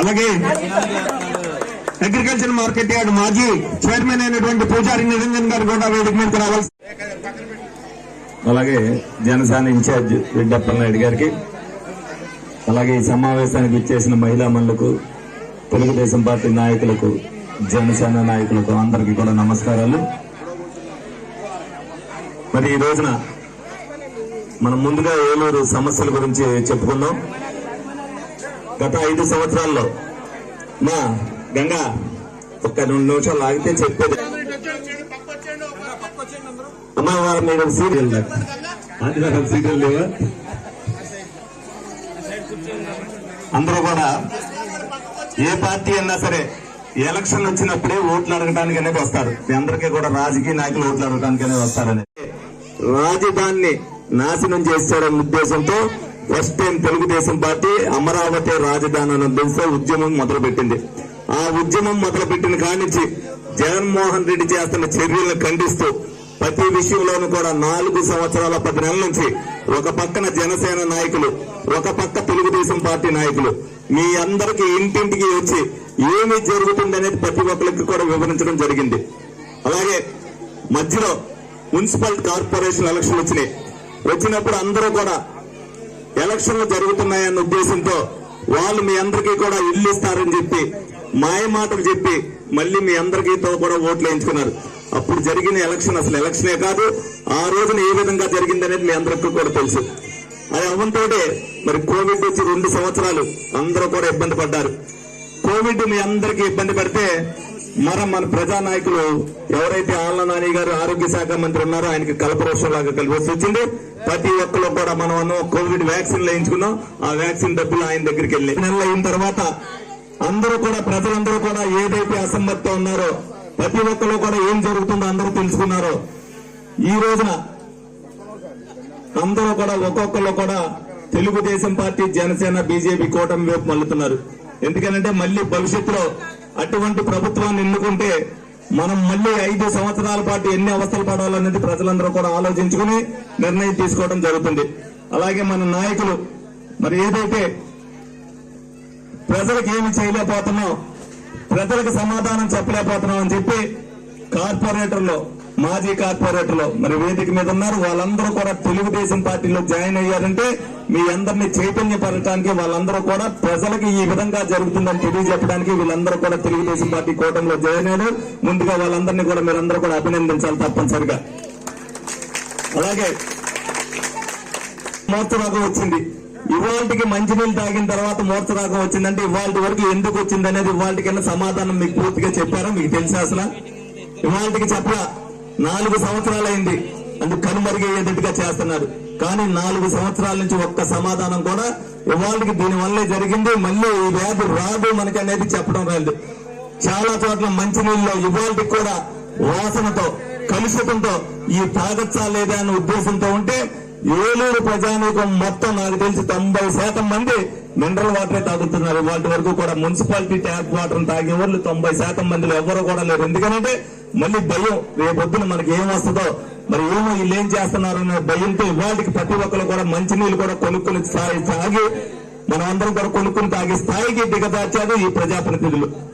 అలాగే agriculture market yard మాజీ chairman అయినటువంటి పూజారి నిరంజన్ గారు కూడా వేదిక మీదకి రావాల్సి అలాగే జనసేన ఇన్ఛార్జ్ రెడ్డప్పల నాయుడు గారికి అలాగే ఈ సమావేశానికి ఇచ్చేసిన మహిళా మనులకు తెలుగుదేశం పార్టీ నాయకులకు జనసేన నాయకులకు అందరికీ కూడా నమస్కారాలు. మరి ఈ రోజున మనం ముందుగా ఏలూరు సమస్యల గురించి చెప్పుకుందాం. గత ఐదు సంవత్సరాల్లో మా గంగా ఒక్క రెండు నిమిషాలు ఆగితే చెప్పేది. అమ్మా వాళ్ళ మీరు సీరియల్ ఆదివారం సీరియల్ లేవా? అందరూ కూడా ఏ పార్టీ అన్నా సరే ఎలక్షన్ వచ్చినప్పుడే ఓట్లు అడగటానికి అనేది వస్తారు. మీ అందరికీ కూడా రాజకీయ నాయకులు ఓట్లు అడగటానికి అనేది వస్తారని. రాజధానిని నాశనం చేస్తారన్న ఉద్దేశంతో first time Telugudesam party Amaravati రాజధాని అన్న ఉద్దేశంతో ఉద్యమం మొదలుపెట్టింది. ఆ ఉద్యమం మొదలుపెట్టిన కానించి జగన్మోహన్ రెడ్డి చేస్తున్న చర్యలను ఖండిస్తూ ప్రతి విషయంలోనూ కూడా నాలుగు సంవత్సరాల పది నెలల నుంచి ఒక పక్కన జనసేన నాయకులు ఒక పక్క తెలుగుదేశం పార్టీ నాయకులు మీ అందరికి ఇంటింటికి వచ్చి ఏమి జరుగుతుంది అనేది ప్రతి ఒక్కరికి కూడా వివరించడం జరిగింది. అలాగే మధ్యలో మున్సిపల్ కార్పొరేషన్ ఎలక్షన్ వచ్చినాయి. వచ్చినప్పుడు అందరూ కూడా ఎలక్షన్లు జరుగుతున్నాయన్న ఉద్దేశంతో వాళ్ళు మీ అందరికీ కూడా ఇల్లు ఇస్తారని చెప్పి మాయ మాటలు చెప్పి మళ్ళీ మీ అందరికీతో కూడా ఓట్లు వేయించుకున్నారు. అప్పుడు జరిగిన ఎలక్షన్ అసలు ఎలక్షనే కాదు ఆ రోజున ఏ విధంగా జరిగిందనేది మీ అందరికీ కూడా తెలుసు. అది అవ్వంతోటే మరి కోవిడ్ వచ్చి రెండు సంవత్సరాలు అందరూ కూడా ఇబ్బంది పడ్డారు. కోవిడ్ మీ అందరికీ ఇబ్బంది పడితే మరి మన ప్రజా నాయకులు ఎవరైతే ఆళ్ళ నాని గారు ఆరోగ్య శాఖ మంత్రి ఉన్నారో ఆయనకి కల్పరోషం లాగా కలిసి వచ్చింది ప్రతి ఒక్కరు కూడా మనం కోవిడ్ వ్యాక్సిన్ వేయించుకున్నాం. ఆ వ్యాక్సిన్ డబ్బులు ఆయన దగ్గరికి వెళ్ళి నెలలు అయిన తర్వాత అందరూ కూడా ప్రజలందరూ కూడా ఏదైతే అసమ్మతితో ఉన్నారో ప్రతి ఒక్కరు కూడా ఏం జరుగుతుందో అందరూ తెలుసుకున్నారో ఈ రోజున అందరూ కూడా ఒక్కొక్కరు కూడా తెలుగుదేశం పార్టీ జనసేన బీజేపీ కూటమి వైపు మళ్ళుతున్నారు. ఎందుకనంటే మళ్ళీ భవిష్యత్తులో అటువంటి ప్రభుత్వాన్ని ఎన్నుకుంటే మనం మళ్ళీ ఐదు సంవత్సరాల పాటు ఎన్ని అవస్థలు పడాలనేది ప్రజలందరూ కూడా ఆలోచించుకుని నిర్ణయం తీసుకోవడం జరుగుతుంది. అలాగే మన నాయకులు మరి ఏదైతే ప్రజలకు ఏమి చేయలేకపోతున్నాం ప్రజలకు సమాధానం చెప్పలేకపోతున్నాం అని చెప్పి కార్పొరేటర్లో మాజీ కార్పొరేటర్లు మరి వేదిక మీద ఉన్నారు. వాళ్ళందరూ కూడా తెలుగుదేశం పార్టీలో జాయిన్ అయ్యారంటే మీ అందరినీ చైతన్యపరచడానికి వాళ్ళందరూ కూడా ప్రజలకు ఈ విధంగా జరుగుతుందని తెలియజెప్పడానికి వీళ్ళందరూ కూడా తెలుగుదేశం పార్టీ కూటమిలో జాయిన్ అయ్యారు. ముందుగా వాళ్ళందరినీ కూడా మీరందరూ కూడా అభినందించాలి తప్పనిసరిగా. అలాగే మోర్చరాగం వచ్చింది. ఇవాళకి మంచినీళ్ళు తాగిన తర్వాత మూర్చరాగం వచ్చిందంటే ఇవాళ వరకు ఎందుకు వచ్చింది అనేది ఇవాళ సమాధానం మీకు పూర్తిగా చెప్పారా? మీకు తెలుసా అసలు? ఇవాళకి చెప్పరా నాలుగు సంవత్సరాలైంది. అంటే కనుమరుగయ్యేటట్టుగా చేస్తున్నారు కానీ నాలుగు సంవత్సరాల నుంచి ఒక్క సమాధానం కూడా ఇవాళకి దీని వల్లే జరిగింది. మళ్ళీ ఈ వ్యాధి రాదు మనకి అనేది చెప్పడం రాదు చాలా చోట్ల మంచినీళ్ళు ఇవాళకి కూడా వాసనతో కలుషితంతో ఈ తాగచ్చా లేదా అనే ఉద్దేశంతో ఉంటే ఏలూరు ప్రజానీకం మొత్తం నాకు తెలిసి తొంభై శాతం మంది మినరల్ వాటరే తాగుతున్నారు. వాటి వరకు కూడా మున్సిపాలిటీ ట్యాప్ వాటర్ తాగే వాళ్ళు తొంభై శాతం మందిలో ఎవరు కూడా లేరు. ఎందుకంటే మళ్ళీ భయం. రేపొద్దున మనకి ఏం వస్తుందో. మరి ఏమో వీళ్ళు ఏం చేస్తున్నారు అనే భయంతో ఇవాళకి ప్రతి ఒక్కరు కూడా మంచినీళ్ళు కూడా కొనుక్కొని తాగి తాగి మనం అందరం కూడా కొనుక్కుని తాగే స్థాయికి దిగదార్చారు ఈ ప్రజాప్రతినిధులు.